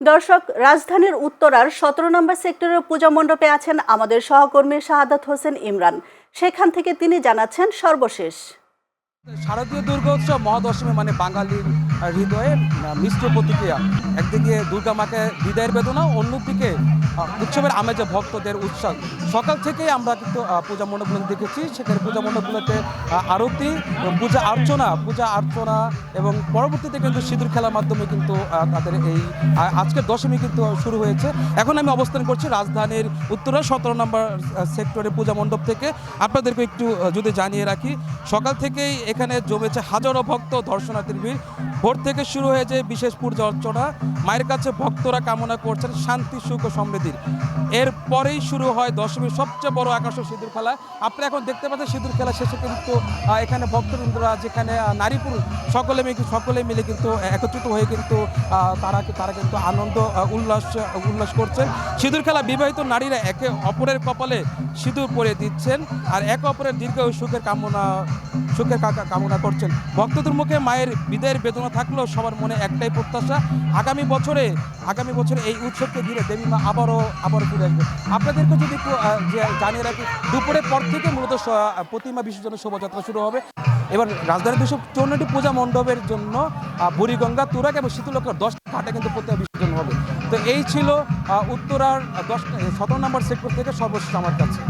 দর্শক, রাজধানীর উত্তরার সতেরো নম্বর সেক্টরের পূজা মণ্ডপে আছেন আমাদের সহকর্মী শাহাদাত হোসেন ইমরান। সেখান থেকে তিনি জানাচ্ছেন সর্বশেষ। শারদীয় দুর্গোৎসব মহাদশমী মানে বাঙালির হৃদয়ে মিশ্র প্রতিক্রিয়া। একদিকে দুর্গা মাকে বিদায়ের বেদনা, অন্যদিকে উৎসবের আমেজে ভক্তদের উৎসাহ সকাল থেকেই আমরা কিন্তু পূজা মণ্ডপগুলো দেখেছি। সেখানে পূজা মণ্ডপগুলোতে আরতি, পূজা অর্চনা পূজা অর্চনা এবং পরবর্তীতে কিন্তু সিঁদুর খেলার মাধ্যমে কিন্তু তাদের এই আজকের দশমী কিন্তু শুরু হয়েছে। এখন আমি অবস্থান করছি রাজধানীর উত্তরা, সতেরো নম্বর সেক্টরের পূজা মণ্ডপ থেকে। আপনাদেরকে একটু যদি জানিয়ে রাখি, সকাল থেকেই এখানে জমেছে হাজারো ভক্ত, দর্শনার্থীর ভিড়। ভোর থেকে শুরু হয়েছে বিশেষ পূজা অর্চনা। মায়ের কাছে ভক্তরা কামনা করছেন শান্তি, সুখ ও সমৃদ্ধির এরপরেই শুরু হয় দশমীর সবচেয়ে বড় আকর্ষণ সিঁদুর খেলা। আপনি এখন দেখতে পাচ্ছেন সিঁদুর খেলা শেষে কিন্তু এখানে ভক্তবৃন্দরা যেখানে নারী পুরুষ সকলে মিলে সকলে মিলে কিন্তু একত্রিত হয়ে কিন্তু তারা তারা কিন্তু আনন্দ উল্লাস উল্লাস করছেন। সিঁদুর খেলা বিবাহিত নারীরা একে অপরের কপালে সিঁদুর পরে দিচ্ছেন। আর একে অপরের দীর্ঘ সুখের কামনা সুখের কামনা করছেন। ভক্তদের মুখে মায়ের বিদায়ের বেদনা থাকলেও সবার মনে একটাই প্রত্যাশা। আগামী বছরে আগামী বছরে এই উৎসবকে ঘিরে দেবী মা আবারও আবারও ফিরে আসবে আপনাদেরকে যদি একটু জানিয়ে রাখি, দুপুরের পর থেকে মূলত প্রতিমা বিসর্জনের শোভাযাত্রা শুরু হবে। এবার রাজধানী দুশো চৌন্নটি পূজা মণ্ডপের জন্য বুড়িগঙ্গা তুরাক এবং শীতলক্ষার দশ ঘাটে কিন্তু প্রতিমা বিসর্জন হবে। তো এই ছিল উত্তরার দশ, সতেরো নম্বর সেক্টর থেকে সর্বশেষ আমার কাছে।